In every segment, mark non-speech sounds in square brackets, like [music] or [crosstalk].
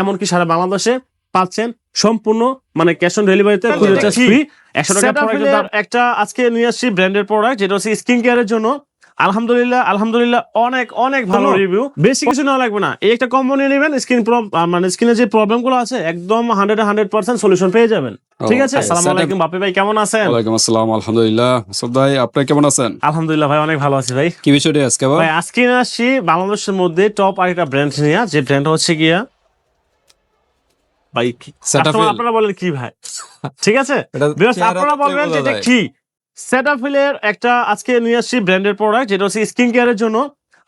এমনকি সারা বাংলাদেশে পাচ্ছেন সম্পূর্ণ মানে ক্যাশ অন ডেলিভারিতে? ফ্রি একশো টাকা একটা আজকে নিয়ে আসছি ব্র্যান্ডের প্রোডাক্ট যেটা হচ্ছে স্কিন কেয়ারের জন্য। আলহামদুলিল্লাহ আলহামদুলিল্লাহ অনেক অনেক ভালো। রিভিউ বেশি কিছু নেওয়া লাগবে না। এই একটা কম্বো নিয়ে নেবেন স্কিন মানে স্কিনের যে প্রবলেমগুলো আছে একদম হান্ড্রেড হান্ড্রেড পার্সেন্ট সলিউশন পেয়ে যাবেন। ঠিক আছে? Okay, আসসালামু আলাইকুম বাপি ভাই কেমন আছেন? ওয়ালাইকুম আসসালাম আলহামদুলিল্লাহ। মাসুদ ভাই আপনি কেমন আছেন? আলহামদুলিল্লাহ ভাই অনেক ভালো আছি ভাই। কি বিষয়টি আজকে ভাই আজকে নিয়ে আসছি বাংলাদেশের মধ্যে টপ আরেকটা ব্র্যান্ড নিয়ে। যে ব্র্যান্ড হচ্ছে গিয়া ভাই আপনারা বলেন কি ভাই? [laughs] ঠিক আছে? আপনারা বলবেন যে বোঝা এটা কি? সেটাফিলের একটা আজকে নিয়ে আসছি ব্র্যান্ডের প্রোডাক্ট যেটা হচ্ছে স্কিন কেয়ারের জন্য।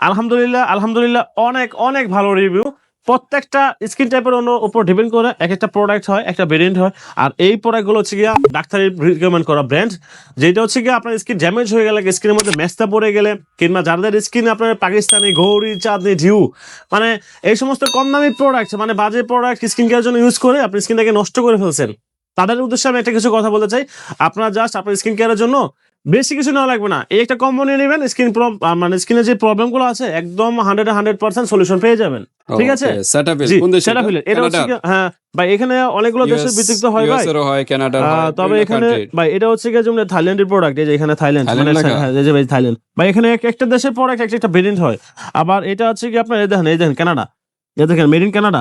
আলহামদুলিল্লাহ আলহামদুলিল্লাহ অনেক অনেক ভালো রিভিউ প্রত্যেকটা স্কিন টাইপের অন্য উপর ডিপেন্ড করে এক একটা প্রোডাক্ট হয়, একটা ভেরিয়েন্ট হয়। আর এই প্রোডাক্টগুলো হচ্ছে গিয়া ডাক্তারের রিকমেন্ড করা ব্র্যান্ড যেটা হচ্ছে গিয়ে আপনার স্কিন ড্যামেজ হয়ে গেলে স্কিনের মধ্যে মেস্তা পড়ে গেলে, কিংবা যাদের স্কিন আপনার পাকিস্তানি, গৌরি, চাঁদনি, ঢিউ মানে এই সমস্ত কম দামি প্রোডাক্ট মানে বাজে প্রোডাক্ট স্কিন কেয়ার জন্য ইউজ করে আপনি স্কিনটাকে নষ্ট করে ফেলছেন। তাদের উদ্দেশ্যে আমি একটা কিছু কথা বলতে চাই। আপনারা জাস্ট আপনার স্কিন কেয়ারের জন্য বেশি কিছু না লাগবে না। এই একটা কম্বো নিয়ে নেবেন স্কিন মানে স্কিনের যে প্রবলেমগুলো আছে একদম হান্ড্রেড হান্ড্রেড পার্সেন্ট সলিউশন পেয়ে যাবেন। ঠিক আছে? এটা হচ্ছে হ্যাঁ ভাই এখানে অনেকগুলো দেশের বিতৃপ্ত হয় ভাই। হয় তবে এখানে ভাই এটা হচ্ছে গিয়ে যেমন থাইল্যান্ডের প্রোডাক্ট এই যে এখানে থাইল্যান্ড মানে হ্যাঁ, এই যে ভাই থাইল্যান্ড। ভাই এখানে এক একটা দেশের প্রোডাক্ট একটা একটা ভেরিয়েন্ট হয়। আবার এটা হচ্ছে কি আপনার এই দেখেন এই দেখেন কানাডা এই দেখেন মেড ইন কানাডা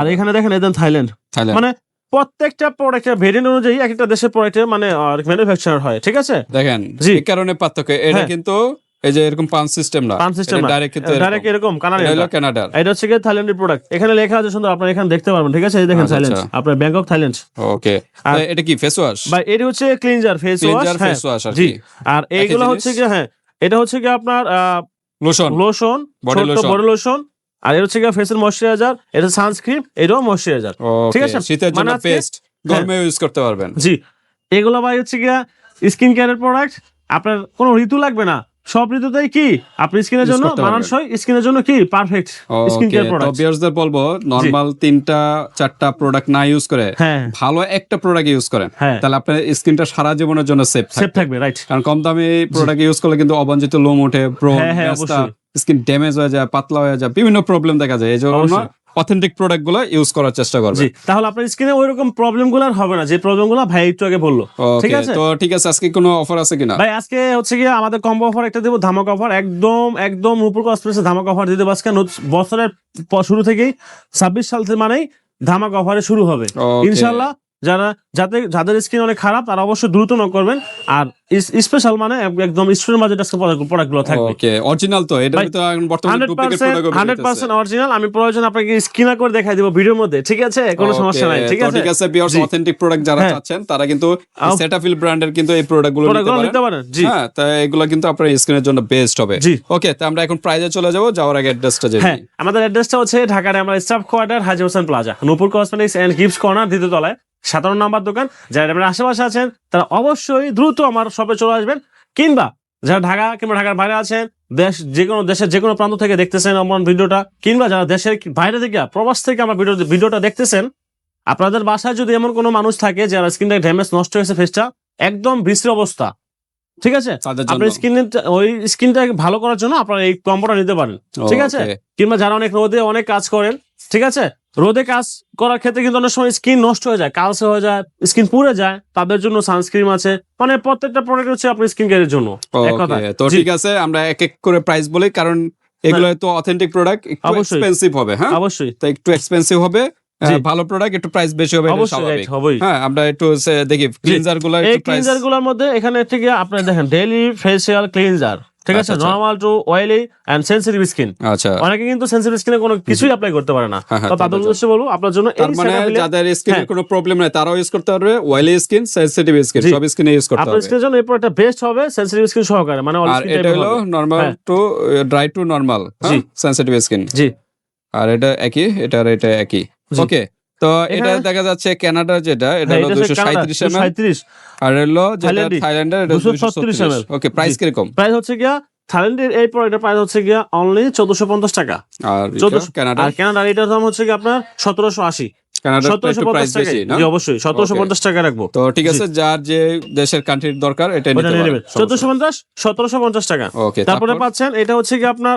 আর এখানে দেখেন এই দেখেন থাইল্যান্ড মানে প্রত্যেকটা প্রোডাক্টের ভেরিয়েন্ট অনুযায়ী এক একটা দেশের প্রোডাক্টের মানে ম্যানুফ্যাকচার হয় ঠিক আছে? দেখেন জি। এই কারণে পার্থক্য এটা হ্যাঁ। কিন্তু এই যে এরকম পাঁচ সিস্টেম না পাম্প সিস্টেম ডাইরেক্ট ডাইরেক্ট এরকম। হলো কানাডা এটা হচ্ছে থাইল্যান্ডের প্রোডাক্ট এখানে লেখা আছে সুন্দর আপনারা এখানে দেখতে পারবেন ঠিক আছে? এই দেখেন আচ্ছা, থাইল্যান্ড আচ্ছা। আপনার ব্যাংকক থাইল্যান্ড ওকে আর- এটা কি ফেস ওয়াশ বা এটি হচ্ছে cleanser face wash cleanser face wash আর কি। আর এইগুলো হচ্ছে গিয়ে হ্যাঁ এটা হচ্ছে গিয়ে আপনার লোশন লোশন বডি লোশন আর এটা হচ্ছে ফেসের ময়শ্চারাইজার এটা সানস্ক্রিন এটাও ময়শ্চারাইজার। ঠিক আছে? শীতের জন্য মানে পেস্ট গরমে ইউজ করতে পারবেন। জি। এগুলো ভাই হচ্ছে গিয়া স্কিন কেয়ারের প্রোডাক্ট আপনার কোনো ঋতু লাগবে না। সব ঋতুতেই কি? আপনি স্কিনের জন্য। মানানসই স্কিনের জন্য কি? পারফেক্ট স্কিন কেয়ার তো প্রোডাক্ট ভিউয়ার্সদের বলব নরমাল তিনটা চারটা প্রোডাক্ট না ইউজ করে হ্যাঁ। ভালো একটা প্রোডাক্ট ইউজ করেন। হ্যাঁ। তাহলে আপনার স্কিনটা সারা জীবনের জন্য সেফ সেফ থাকবে। রাইট কারণ কম দামি প্রোডাক্ট ইউজ করলে কিন্তু অবাঞ্ছিত লোম ওঠে হ্যাঁ, হ্যাঁ, অবশ্যই। স্কিন ড্যামেজ হয়ে যায় পাতলা হয়ে যায় বিভিন্ন প্রবলেম দেখা যায়। এই জন্য অথেন্টিক প্রোডাক্টগুলো ইউজ করার চেষ্টা করবে। তাহলে আপনার স্কিনে ওই রকম প্রবলেমগুলো আর হবে না। যে প্রবলেমগুলো ভাই একটু আগে বলল। ঠিক আছে? তো ঠিক আছে আজকে কোনো অফার আছে কিনা? ভাই আজকে হচ্ছে গিয়ে আমাদের কম্বো অফার একটা দেবো ধামাক অফার একদম একদম উপর কসপ্রেসে ধামাক অফার দিতে পারছে বছরের শুরু থেকেই ছাব্বিশ সাল থেকে মানেই ধামাক অফারে শুরু হবে. ইনশাল্লাহ যারা যাদের যাদের স্কিন অনেক খারাপ তারা অবশ্যই দ্রুত নক করবেন। আর স্পেশাল মানে একদম স্টুডেন্ট বাজেট প্রোডাক্টগুলো থাকবে। ওকে অরিজিনাল তো এটা তো এখন বর্তমানে ডুপ্লিকেট প্রোডাক্ট অরিজিনাল আমি প্রয়োজন আপনাকে স্কিনা করে দেখাই দিব ভিডিওর মধ্যে ঠিক আছে? কোনো সমস্যা নাই ঠিক আছে? ঠিক আছে বিয়ার্স অথেন্টিক প্রোডাক্ট যারা হ্যাঁ। চাচ্ছেন তারা কিন্তু সেটাফিল ব্র্যান্ডের কিন্তু এই প্রোডাক্টগুলো প্রোডাক্ট নিতে পারেন জি। হ্যাঁ তা এগুলো কিন্তু আপনার স্কিনের জন্য বেস্ট হবে। জি। ওকে তো আমরা এখন প্রাইজে চলে যাব যাওয়ার আগে অ্যাড্রেসটা জেনে হ্যাঁ। আমাদের অ্যাড্রেসটা হচ্ছে ঢাকার আমরা staff quarter Haji Hossain plaza Nupur cosmetics and gifts corner দ্বিতীয় তলায়। সাতান্ন নাম্বার দোকান যারা আপনার আশেপাশে আছেন তারা অবশ্যই দ্রুত আমার শপে চলে আসবেন। কিংবা যারা ঢাকা কিংবা ঢাকার বাইরে আছেন দেশ যে কোনো দেশের যে কোনো প্রান্ত থেকে দেখতেছেন আমার ভিডিওটা কিংবা যারা দেশের বাইরে থেকে প্রবাস থেকে আমার ভিডিও ভিডিওটা দেখতেছেন আপনাদের বাসায় যদি এমন কোনো মানুষ থাকে যারা স্কিনটা ড্যামেজ নষ্ট হয়েছে ফেসটা একদম বিশ্রী অবস্থা। ঠিক আছে? তাদের আপনার স্কিন ওই স্কিনটা ভালো করার জন্য আপনারা এই কম্বোটা নিতে পারেন। ঠিক আছে? কিংবা যারা অনেক রোদে অনেক কাজ করেন ঠিক আছে? রোদে কাজ করার ক্ষেত্রে কিন্তু অনেক সময় স্কিন নষ্ট হয়ে যায় কালসে হয়ে যায় স্কিন পুড়ে যায় তাদের জন্য সানস্ক্রিন আছে। মানে প্রত্যেকটা প্রোডাক্ট হচ্ছে আপনার স্কিন কেয়ারের জন্য তো ঠিক আছে আমরা এক এক করে প্রাইস বলি কারণ এগুলো তো অথেন্টিক প্রোডাক্ট একটু অবশ্যই। এক্সপেন্সিভ হবে হ্যাঁ? অবশ্যই। তো একটু এক্সপেন্সিভ হবে ভালো প্রোডাক্ট একটু প্রাইস বেশি হবে স্বাভাবিক। হ্যাঁ আমরা একটু দেখি ক্লিনজারগুলো এই ক্লিনজারগুলোর মধ্যে এখানে থেকে আপনি দেখেন ডেইলি ফেসিয়াল ক্লিনজার ঠিক আছে। Normal to oily and sensitive skin আচ্ছা। অনেকে কিন্তু সেন্সিটিভ স্কিনে কোনো কিছুই অ্যাপ্লাই করতে পারে না। হ্যাঁ, হ্যাঁ, তো তাদের উদ্দেশ্যে বলব আপনার জন্য এই মানে যাদের স্কিনের হ্যাঁ। কোনো প্রবলেম নাই তারাও ইউজ করতে পারবে। অয়েলি স্কিন সেনসিটিভ স্কিন সব স্কিনে ইউজ করতে আপনার হবে। স্কিনের জন্য এই প্রোডাক্টটা বেস্ট হবে সেন্সিটিভ স্কিন সহকারে মানে আর skin এটা হলো। Normal. To dry to normal. Sensitive skin জি। আর এটা একই এটা আর এটা একই। ওকে তো এটা দেখা যাচ্ছে কানাডা যেটা এটা হ্যাঁ, হলো দুশো সাঁত্রিশ এম 237 আর হলো যেটা থাইল্যান্ডের এটা 236 দুশো ml ওকে প্রাইস। কীরকম? প্রাইস হচ্ছে গিয়া থাইল্যান্ডের এই প্রোডাক্টের প্রাইস হচ্ছে গিয়া অনলি চোদ্দশো পঞ্চাশ টাকা। আর 1400 কানাডা আর কানাডার এটার দাম হচ্ছে গিয়ে আপনার সতেরোশো আশি। অবশ্যই সতেরোশো পঞ্চাশ টাকা রাখব। তো ঠিক আছে যার যে দেশের কান্ট্রির দরকার এটা চোদ্দশো পঞ্চাশ সতেরোশো পঞ্চাশ টাকা। ওকে তারপরে পাচ্ছেন এটা হচ্ছে কি আপনার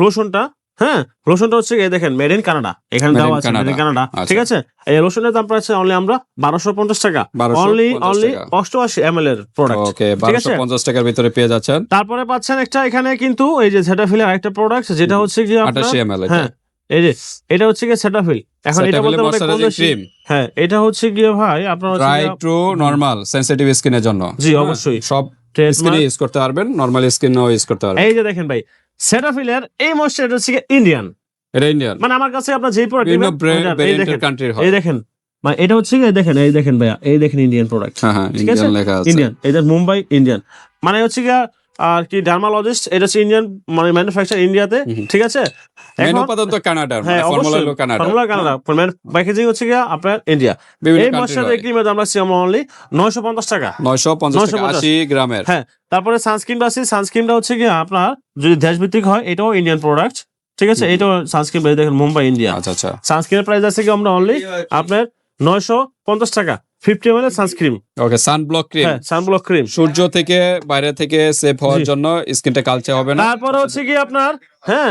লোশনটা হ্যাঁ লোশনটা হচ্ছে দেখেন মেড ইন কানাডা এখানে দেওয়া আছে মেড ইন কানাডা। ঠিক আছে? এই লোশনের দাম পাচ্ছে অনলি আমরা বারোশো পঞ্চাশ টাকা। Only only. অষ্টআশি এম এল এর প্রোডাক্ট ওকে বারোশো পঞ্চাশ টাকার ভিতরে পেয়ে যাচ্ছেন। তারপরে পাচ্ছেন একটা এখানে কিন্তু এই যে সেটাফিলের আরেকটা প্রোডাক্ট যেটা হচ্ছে কি আপনার আঠাশি এম এল হ্যাঁ এই যে এটা হচ্ছে কি সেটাফিল এখন এটা বলতে পারে কোন ক্রিম হ্যাঁ এটা হচ্ছে গিয়ে ভাই আপনার গিয়ে- টু নরমাল সেনসিটিভ স্কিনের জন্য। জি, অবশ্যই। সব। স্কিনে ইউজ করতে পারবেন নরমাল স্কিনেও ইউজ করতে পারবেন। এই যে দেখেন ভাই সেটাফিলের এই ময়শ্চারাইজার হচ্ছে ইন্ডিয়ান এটা ইন্ডিয়ান মানে আমার কাছে আপনার যেই প্রোডাক্ট বিভিন্ন এই দেখেন কান্ট্রির হয়। এই দেখেন মানে এটা হচ্ছে এই দেখেন এই দেখেন ভাইয়া এই দেখেন ইন্ডিয়ান প্রোডাক্ট হ্যাঁ হ্যাঁ ঠিক আছে? ইন্ডিয়ান লেখা আছে। ইন্ডিয়ান এটা মুম্বাই ইন্ডিয়ান মানে হচ্ছে গিয়া আর কি ডার্মালজিস্ট এটা হচ্ছে ইন্ডিয়ান মানে ম্যানুফ্যাকচার ইন্ডিয়াতে ঠিক আছে? মেন উপাদান তো কানাডার হ্যাঁ ফর্মুলা হলো কানাডা ফর্মুলা কানাডা প্যাকেজিং হচ্ছে গিয়া আপনার ইন্ডিয়া এই কান্ট্রির ময়শ্চারাইজার ক্রিমের দাম রাখছি আমরা অনলি নয়শো পঞ্চাশ টাকা। নয়শো পঞ্চাশ টাকা 950 গ্রামের। হ্যাঁ তারপরে সানস্ক্রিনটা আছে। সানস্ক্রিনটা হচ্ছে কি আপনার যদি দেশভিত্তিক হয় এটাও ইন্ডিয়ান প্রোডাক্ট ঠিক আছে? এটাও সানস্ক্রিন দেখেন মুম্বাই ইন্ডিয়া আচ্ছা আচ্ছা। সানস্ক্রিনের প্রাইস আছে কি আমরা অনলি আপনার নয়শো পঞ্চাশ টাকা। Fifty M L sunscreen okay sunblock cream হ্যাঁ সানব্লক ক্রিম সূর্য থেকে বাইরে থেকে সেফ হওয়ার জন্য স্কিনটা কালচে হবে না। তারপর হচ্ছে কি আপনার হ্যাঁ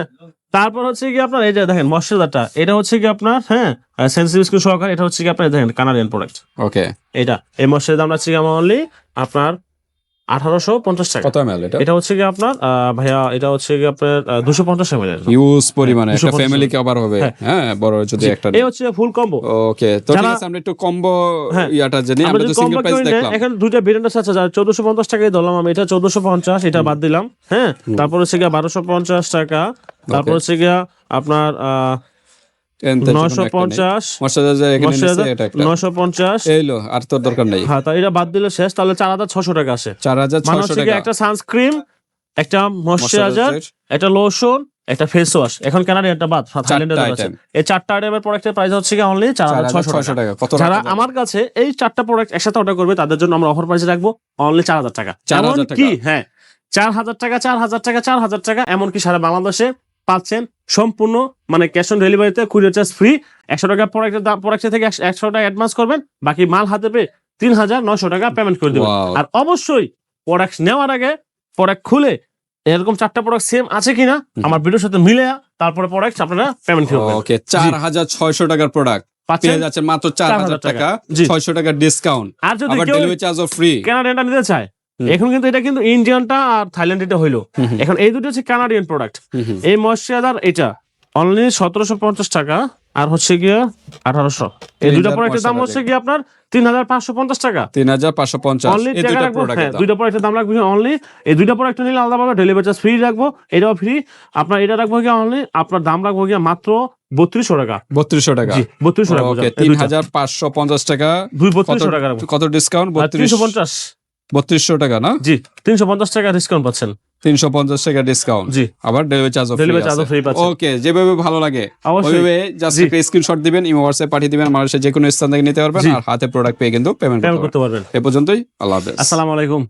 তারপর হচ্ছে কি আপনার এই যে দেখেন ময়শ্চারাইজারটা এটা হচ্ছে কি আপনার হ্যাঁ সেন্সিটিভ স্কিন সহকারে এটা হচ্ছে কি আপনার দেখেন কানাডিয়ান প্রোডাক্ট ওকে এটা এই ময়শ্চারাইজার আমরা হচ্ছে অনলি আপনার আঠারোশো পঞ্চাশ টাকা। কত এমএল এটা? এটা হচ্ছে কি আপনার ভাইয়া এটা হচ্ছে কি আপনার দুশো পঞ্চাশ এম এল ইউজ পরিমাণে একটা ফ্যামিলি কভার হবে। হ্যাঁ। হ্যাঁ বড় যদি একটা এই হচ্ছে ফুল কম্বো ওকে তো ঠিক আছে আমরা একটু কম্বো হ্যাঁ। ইয়াটা জানি আমরা তো সিঙ্গেল প্রাইস দেখলাম। এখানে দুইটা ভেরিয়েন্ট আছে আচ্ছা চোদ্দশো পঞ্চাশ টাকায় ধরলাম আমি এটা চোদ্দশো পঞ্চাশ এটা বাদ দিলাম হ্যাঁ। তারপর হচ্ছে গিয়া বারোশো পঞ্চাশ টাকা তারপর হচ্ছে গিয়া আপনার আহ আর তোর দরকার নেই। হ্যাঁ এটা বাদ দিলে শেষ তাহলে চার হাজার ছশো টাকা আসে। চার হাজার মানে টাকা। একটা একটা ময়শ্চারাইজার একটা লোশন একটা ফেস ওয়াশ এখন কানাডিয়ানটা বাদ? আছে। এই চারটা আইটেমের প্রোডাক্টের প্রাইস হচ্ছে কি অনলি চার চার হাজার ছশো টাকা। যারা আমার কাছে এই চারটা প্রোডাক্ট একসাথে অর্ডার করবে তাদের জন্য আমরা অফার প্রাইসে রাখব অনলি চার হাজার টাকা। 4,000 এমন টাকা। কি হ্যাঁ চার হাজার টাকা চার হাজার টাকা চার হাজার টাকা এমনকি সারা বাংলাদেশে পাচ্ছেন সম্পূর্ণ মানে ক্যাশ অন ডেলিভারিতে কুরিয়ার চার্জ ফ্রি একশো টাকা প্রোডাক্টের দাম প্রোডাক্টের থেকে একশো- টাকা অ্যাডভান্স করবেন বাকি মাল হাতে পেয়ে তিন হাজার নশো টাকা পেমেন্ট করে দেবেন। আর অবশ্যই প্রোডাক্ট নেওয়ার আগে প্রোডাক্ট খুলে এরকম চারটা প্রোডাক্ট সেম আছে কিনা আমার ভিডিওর সাথে মিলে তারপরে প্রোডাক্ট আপনারা পেমেন্ট করবেন। ওকে চার হাজার ছয়শো টাকার প্রোডাক্ট পেয়ে যাচ্ছেন মাত্র চার হাজার টাকা। ছয়শো টাকার ডিসকাউন্ট আর যদি ডেলিভারি চার্জও ফ্রি কানাডিয়ানটা নিতে চায়। এখন কিন্তু এটা কিন্তু ইন্ডিয়ানটা আর থাইল্যান্ড এটা হইল। এখন এই দুটো হচ্ছে কানাডিয়ান প্রোডাক্ট এই ময়শ্চারাইজার এটা অনলি সতেরোশো পঞ্চাশ টাকা আর হচ্ছে গিয়ে আঠারোশো। এই দুটো প্রোডাক্টের দাম হচ্ছে গিয়ে আপনার তিন হাজার পাঁচশো পঞ্চাশ টাকা। তিন হাজার পাঁচশো পঞ্চাশ। হ্যাঁ দুইটা প্রোডাক্টের দাম রাখব অনলি এই দুইটা প্রোডাক্ট নিলে আলাদা পাবে ডেলিভারি চার্জ ফ্রি রাখব। এটাও ফ্রি আপনার এটা রাখব গিয়ে অনলি আপনার দাম রাখব গিয়ে মাত্র বত্রিশশো টাকা। বত্রিশশো টাকা। বত্রিশশো টাকা তিন হাজার পাঁচশো পঞ্চাশ টাকা। দুই কত বত্রিশশো টাকা কত ডিসকাউন্ট আর বত্রিশ তিনশো পঞ্চাশ। বত্রিশশো টাকা না? জি তিনশো পঞ্চাশ টাকা ডিসকাউন্ট পাচ্ছেন। তিনশো পঞ্চাশ টাকা ডিসকাউন্ট জি। আবার delivery charge delivery charge free পাচ্ছেন। ওকে যেভাবে ভালো লাগে। ওইভাবে জাস্ট একটা স্ক্রিনশট দিবেন ইমো হোয়াটসঅ্যাপ পাঠিয়ে দিবেন মানুষের যে কোনো স্থান থেকে নিতে পারবেন আর হাতে প্রোডাক্ট পেয়ে কিন্তু পেমেন্ট করতে পারবেন। এ পর্যন্তই আল্লাহ হাফেজ। আসসালামু আলাইকুম।